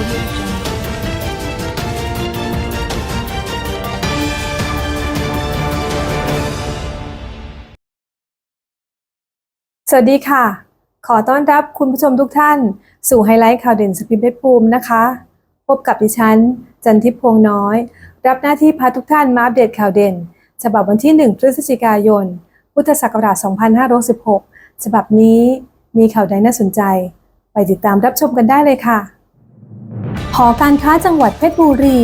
สวัสดีค่ะ ขอต้อนรับคุณผู้ชมทุกท่าน สู่ไฮไลท์ข่าวเด่นสปินเพชรภูมินะคะ พบกับดิฉัน จันทิพย์พวงน้อย รับหน้าที่พาทุกท่านมาอัปเดตข่าวเด่น ฉบับวันที่ 1 พฤศจิกายน พุทธศักราช 2516 ฉบับนี้มีข่าวใดน่าสนใจ ไปติดตามรับชมกันได้เลยค่ะ หอการค้าจังหวัดเพชรบุรี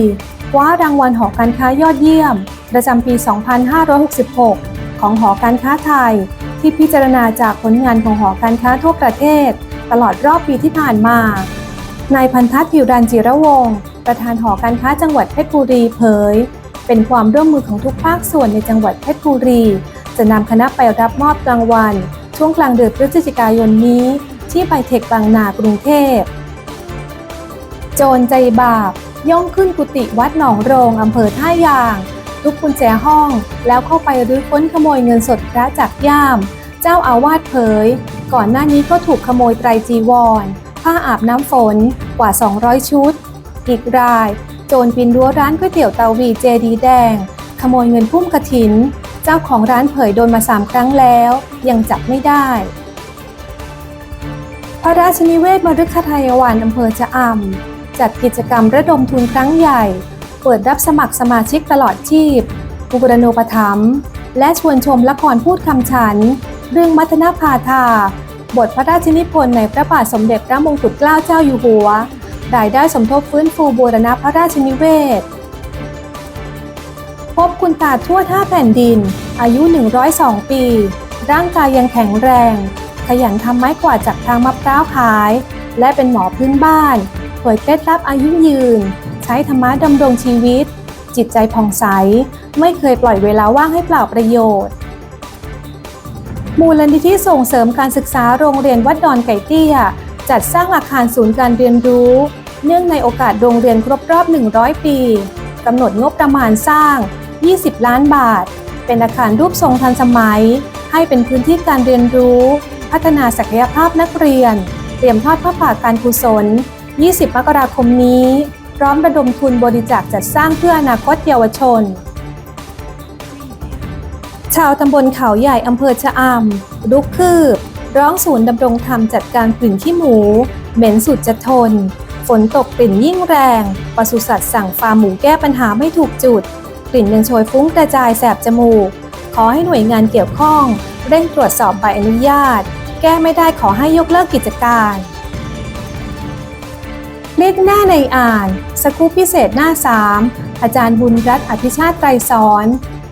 คว้ารางวัลหอการค้ายอดเยี่ยม ประจำปี 2566 ของหอการค้าไทย ที่พิจารณาจากผลงานของหอการค้าทั่วประเทศ ตลอดรอบปีที่ผ่านมานายพันทัศน์ผิวรันจิระวงศ์ประธานหอการค้าจังหวัดเพชรบุรีเผย เป็นความร่วมมือของทุกภาคส่วนในจังหวัดเพชรบุรี จะนำคณะไปรับมอบรางวัล ช่วงกลางเดือนพฤศจิกายนนี้ ที่ไบเทคบางนากรุงเทพ โจรใจบาป ย่องขึ้นกุฏิวัดหนองโรงอำเภอท่ายาง ทุกกุญแจห้องแล้วเข้าไปรื้อค้นขโมยเงินสดพระจากย่าม เจ้าอาวาสเผย ก่อนหน้านี้ก็ถูกขโมยไตรจีวร ผ้าอาบน้ำฝนกว่า 200 ชุด อีกราย โจรปีนรั้วร้านก๋วยเตี๋ยวเตาวีเจดีแดง ขโมยเงินพุ่มกระถิน เจ้าของร้านเผยโดนมาสามครั้งแล้ว ยังจับไม่ได้พระราชนิเวศมฤคทายวันอำเภอชะอำ จัดกิจกรรมระดมทุนครั้งใหญ่ เปิดรับสมัครสมาชิกตลอดชีพบุรณูปถัมภ์และชวนชมละครพูดคำฉัน เรื่องมัทนาพาธาบทพระราชนิพนธ์ในพระบาทสมเด็จพระมงกุฎเกล้าเจ้าอยู่หัวรายได้สมทบฟื้นฟูบูรณะพระราชนิเวศ พบคุณตาทั่วท่าแผ่นดิน อายุ 102 ปี ร่างกายยังแข็งแรง ขยันทำไม้กวาดจากทางมะพร้าวขาย และเป็นหมอพื้นบ้าน ยเคล็ดลับอายุยืน ใช้ธรรมะดำรงชีวิต จิตใจผ่องใส ไม่เคยปล่อยเวลาว่างให้เปล่าประโยชน์ มูลนิธิส่งเสริมการศึกษาโรงเรียนวัดดอนไก่เตี้ย จัดสร้างอาคารศูนย์การเรียนรู้ เนื่องในโอกาสโรงเรียนครบรอบ 100 ปีกำหนดงบประมาณสร้าง 20 ล้านบาท เป็นอาคารรูปทรงทันสมัย ให้เป็นพื้นที่การเรียนรู้ พัฒนาศักยภาพนักเรียน เตรียมทอดพระป่าการกุศล 20 มกราคมนี้ พร้อมระดมทุนบริจาคจัดสร้างเพื่ออนาคตเยาวชน ชาวตำบลเขาใหญ่อำเภอชะอำลุกคืบ ร้องศูนย์ดำรงธรรมจัดการกลิ่นขี้หมู เหม็นสุดจะทน ฝนตกกลิ่นยิ่งแรงปศุสัตว์สั่งฟาร์มหมูแก้ปัญหาไม่ถูกจุด กลิ่นยังโชยฟุ้งกระจายแสบจมูก ขอให้หน่วยงานเกี่ยวข้อง เร่งตรวจสอบใบอนุญาต แก้ไม่ได้ขอให้ยกเลิกกิจการ เลขหน้าในอ่าน สกู๊ปพิเศษหน้า 3 อาจารย์บุญรัตน์อภิชาติไตรสอน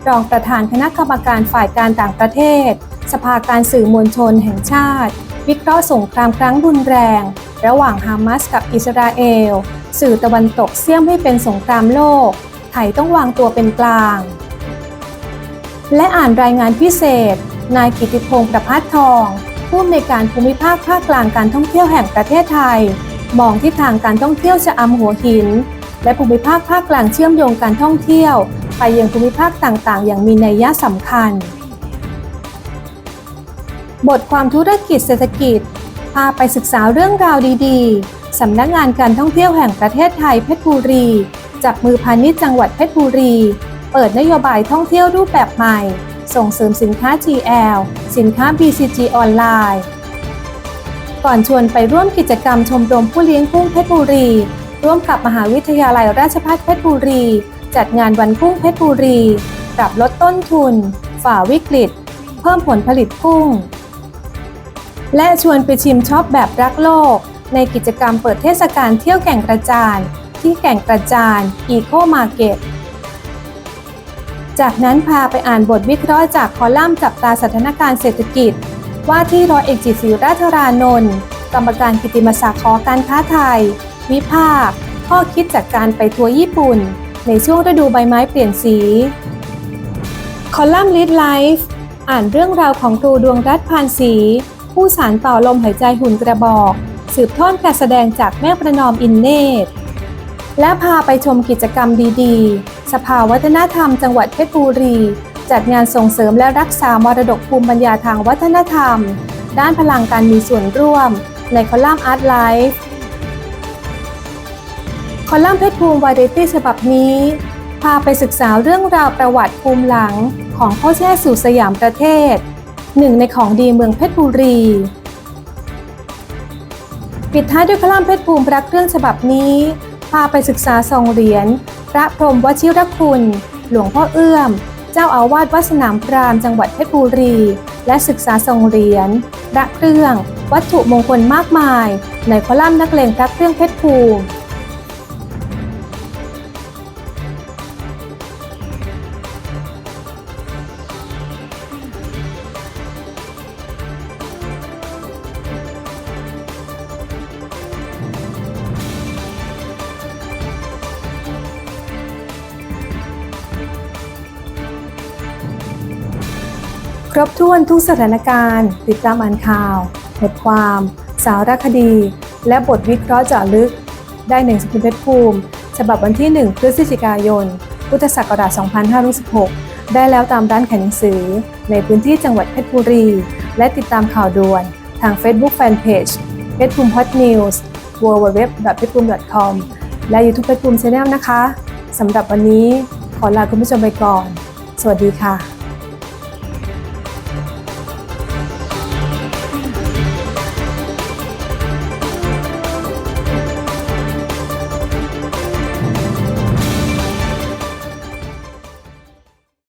รองประธานคณะกรรมการฝ่ายการต่างประเทศ สภาการสื่อมวลชนแห่งชาติ วิเคราะห์สงครามครั้งรุนแรง ระหว่างฮามาสกับอิสราเอล สื่อตะวันตกเสี่ยมให้เป็นสงครามโลก ไทยต้องวางตัวเป็นกลาง และอ่านรายงานพิเศษ นายกิติพงศ์ประพัฒทอง ผู้อำนวยการภูมิภาคภาคกลางการท่องเที่ยวแห่งประเทศไทย มองทิศทางการท่องเที่ยวชะอำหัวหิน และภูมิภาคภาคกลางเชื่อมโยงการท่องเที่ยว ไปยังภูมิภาคต่างๆ อย่างมีนัยยะสำคัญ บทความธุรกิจเศรษฐกิจ พาไปศึกษาเรื่องราวดีๆสำนักงานการท่องเที่ยวแห่งประเทศไทยเพชรบุรี จับมือพาณิชย์จังหวัดเพชรบุรี เปิดนโยบายท่องเที่ยวรูปแบบใหม่ ส่งเสริมสินค้า GL สินค้า BCG ออนไลน์ ก่อนชวนไปร่วมกิจกรรมชมรมผู้เลี้ยงกุ้งเพชรบุรี ร่วมกับมหาวิทยาลัยราชภัฏเพชรบุรี จัดงานวันกุ้งเพชรบุรี ปรับลดต้นทุน ฝ่าวิกฤต เพิ่มผลผลิตกุ้ง และชวนไปชิมช็อปแบบรักโลก ในกิจกรรมเปิดเทศกาลเที่ยวแก่งกระจานที่แก่งกระจานอีโคมาร์เก็ตจากนั้นพาไปอ่านบทวิเคราะห์จากคอลัมน์จับตาสถานการณ์เศรษฐกิจ ว่าที่ร้อยเอกจิตรศรีราชรานนท์กรรมการกิติมศักดิ์ขอการค้าไทย วิภาค ข้อคิดจากการไปทัวร์ญี่ปุ่น ในช่วงฤดูใบไม้เปลี่ยนสี คอลัมน์ Lead Life อ่านเรื่องราวของครูดวงรัตน์พานศรีผู้สารต่อลมหายใจหุ่นกระบอก สืบทอดการแสดงจากแม่ประนอมอินเนตและพาไปชมกิจกรรมดีๆ สภาวัฒนธรรมจังหวัดเพชรบุรี จัดงานส่งเสริมและรักษามรดกภูมิปัญญาทางวัฒนธรรม ด้านพลังการมีส่วนร่วม ในคอลัมน์ Art Life คอลัมน์เพชรภูมิวาไรตี้ฉบับนี้ พาไปศึกษาเรื่องราวประวัติภูมิหลังของข้าวแช่สู่สยามประเทศ หนึ่งในของดีเมืองเพชรบุรี ปิดท้ายด้วยคอลัมน์เพชรภูมิรักเรื่องฉบับนี้ พาไปศึกษาซองเหรียญพระพรหมวชิรคุณ หลวงพ่อเอื้อม เจ้าอาวาสวัดสนามพรามจังหวัดเพชรบุรี และศึกษาทรงเหรียญพระเครื่อง วัตถุมงคลมากมาย ในคอลัมน์นักเลงพระเครื่องเพชรภูมิ ครบถ้วนทุกสถานการณ์ ติดตามอ่านข่าวบทความ สารคดี และบทวิเคราะห์เจาะลึก ได้ในสกุลเพชรภูมิ ฉบับวันที่ 1 พฤศจิกายน พุทธศักราช 2516 ได้แล้วตามร้านขายหนังสือ ในพื้นที่จังหวัดเพชรบุรี และติดตามข่าวด่วน ทาง Facebook Fanpage เพชรภูมิ Hot News www. เพชรภูมิ .com และ YouTube เพชรภูมิ Channel นะคะสำหรับวันนี้ขอลาคุณผู้ชมไปก่อน สวัสดีค่ะ